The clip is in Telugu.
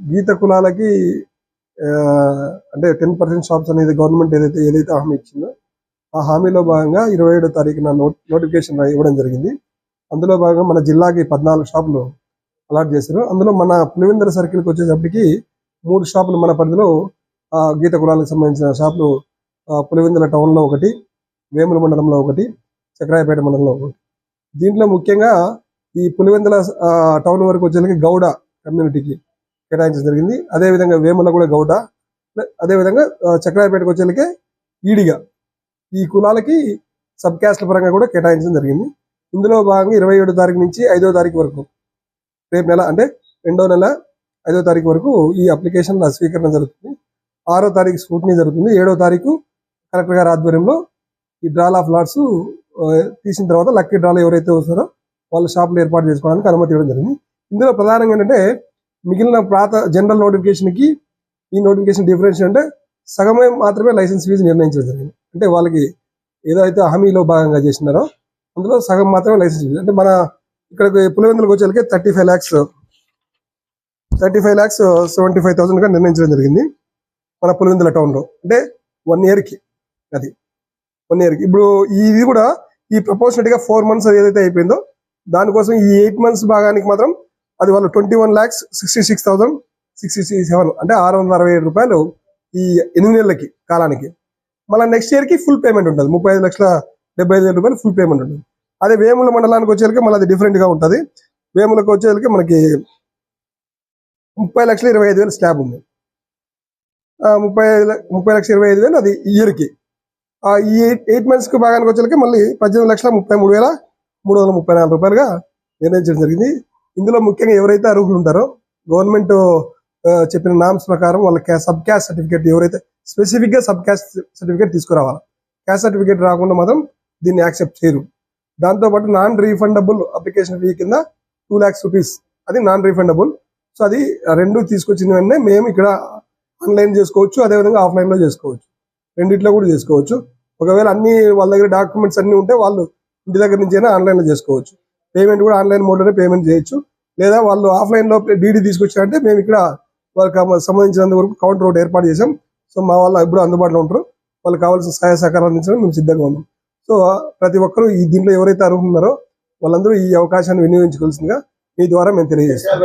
గీత కులాలకి అంటే టెన్ పర్సెంట్ షాప్స్ అనేది గవర్నమెంట్ ఏదైతే ఏదైతే హామీ ఇచ్చిందో ఆ హామీలో భాగంగా ఇరవై ఏడో తారీఖున నోటిఫికేషన్ ఇవ్వడం జరిగింది. అందులో భాగంగా మన జిల్లాకి పద్నాలుగు షాపులు అలాట్ చేశారు. అందులో మన పులివెందర సర్కిల్కి వచ్చేటప్పటికి మూడు షాపులు మన పరిధిలో ఆ, గీత కులాలకు సంబంధించిన షాపులు పులివెందుల టౌన్లో ఒకటి వేముల మండలంలో ఒకటి చక్రాయపేట మండలంలో ఒకటి. దీంట్లో ముఖ్యంగా ఈ పులివెందుల ఆ, టౌన్ వరకు వచ్చేసరికి గౌడ కమ్యూనిటీకి కేటాయించడం జరిగింది. అదేవిధంగా వేమల కూడా గౌడ అదేవిధంగా చక్రాయపేటకు వచ్చేసరికి ఈడిగా ఈ కులాలకి సబ్ క్యాస్ట్ల పరంగా కూడా కేటాయించడం జరిగింది. ఇందులో భాగంగా ఇరవై ఏడో తారీఖు నుంచి ఐదో తారీఖు వరకు రేపు నెల అంటే రెండో నెల ఐదో తారీఖు వరకు ఈ అప్లికేషన్ల స్వీకరణ జరుగుతుంది. ఆరో తారీఖు స్క్రూటినీ జరుగుతుంది. ఏడో తారీఖు కలెక్టర్ గారి ఆధ్వర్యంలో ఈ డ్రాల్ ఆఫ్ లాట్స్ తీసిన తర్వాత లక్కీ డ్రాలు ఎవరైతే వస్తారో వాళ్ళ షాపులు ఏర్పాటు చేసుకోవడానికి అనుమతి ఇవ్వడం జరిగింది. ఇందులో ప్రధానంగా ఏంటంటే మిగిలిన పాత జనరల్ నోటిఫికేషన్కి ఈ నోటిఫికేషన్ డిఫరెన్స్ అంటే సగమే మాత్రమే లైసెన్స్ ఫీజు నిర్ణయించడం జరిగింది. అంటే వాళ్ళకి ఏదైతే హామీలో భాగంగా చేసినారో అందులో సగం మాత్రమే లైసెన్స్ ఫీజు. అంటే మన ఇక్కడ పులివెందులకు వచ్చేసరికి thirty five lakhs thirty five lakhs seventy five థౌసండ్గా నిర్ణయించడం జరిగింది మన పులివెందుల టౌన్లో. అంటే వన్ ఇయర్కి అది. వన్ ఇయర్కి. ఇప్పుడు ఇది కూడా ఈ ప్రపోర్షనట్గా ఫోర్ మంత్స్ ఏదైతే అయిపోయిందో దానికోసం ఈ ఎయిట్ మంత్స్ భాగానికి మాత్రం అది వాళ్ళు twenty one lakhs sixty six thousand sixty seven అంటే ఆరు వందల అరవై ఏడు రూపాయలు ఈ ఎనిమిది నెలలకి కాలానికి. మళ్ళీ నెక్స్ట్ ఇయర్కి ఫుల్ పేమెంట్ ఉంటుంది. ముప్పై ఐదు లక్షల డెబ్బై ఐదు వేల రూపాయలు ఫుల్ పేమెంట్ ఉంటుంది. అదే వేముల మండలానికి వచ్చేసరికి మళ్ళీ అది డిఫరెంట్గా ఉంటుంది. వేములకు వచ్చేసరికి మనకి ముప్పై లక్షల ఇరవై ఐదు వేలు స్లాబ్ ఉంది. ముప్పై ఐదు ముప్పై లక్షల ఇరవై ఐదు వేలు అది ఇయర్కి ఈ ఎయిట్ ఎయిట్ మంత్స్కి భాగానికి వచ్చేసరికి మళ్ళీ పద్దెనిమిది లక్షల ముప్పై మూడు వేల మూడు వందల ముప్పై నాలుగు రూపాయలుగా నిర్ణయించడం జరిగింది. ఇందులో ముఖ్యంగా ఎవరైతే అర్హులు ఉంటారో గవర్నమెంట్ చెప్పిన నామ్స్ ప్రకారం వాళ్ళ సబ్ క్యాస్ట్ సర్టిఫికేట్ ఎవరైతే స్పెసిఫిక్గా సబ్ క్యాస్ట్ సర్టిఫికేట్ తీసుకురావాలి. క్యాస్ట్ సర్టిఫికేట్ రాకుండా మాత్రం దీన్ని యాక్సెప్ట్ చేయరు. దాంతోపాటు నాన్ రీఫండబుల్ అప్లికేషన్ ఫీ కింద టూ ల్యాక్స్ రూపీస్ అది నాన్ రీఫండబుల్ సో అది రెండు తీసుకొచ్చిన వెంటనే మేము ఇక్కడ ఆన్లైన్ చేసుకోవచ్చు అదేవిధంగా ఆఫ్లైన్లో చేసుకోవచ్చు. రెండిట్లో కూడా చేసుకోవచ్చు. ఒకవేళ అన్ని వాళ్ళ దగ్గర డాక్యుమెంట్స్ అన్ని ఉంటే వాళ్ళు ఇంటి దగ్గర నుంచి అయినా ఆన్లైన్లో చేసుకోవచ్చు. పేమెంట్ కూడా ఆన్లైన్ మోడ్లోనే పేమెంట్ చేయొచ్చు. లేదా వాళ్ళు ఆఫ్లైన్లో డీడీ తీసుకొచ్చారంటే మేము ఇక్కడ వాళ్ళకి సంబంధించినంత వరకు కౌంటర్ ఒకటి ఏర్పాటు చేసాం సో మా వాళ్ళు ఎప్పుడు అందుబాటులో ఉంటారు. వాళ్ళకి కావాల్సిన సహాయ సహకారం అందించడం మేము సిద్ధంగా ఉన్నాం. సో ప్రతి ఒక్కరూ ఈ దీంట్లో ఎవరైతే అర్హులు ఉన్నారో వాళ్ళందరూ ఈ అవకాశాన్ని వినియోగించుకోవాల్సిందిగా మీ ద్వారా మేము తెలియజేస్తాం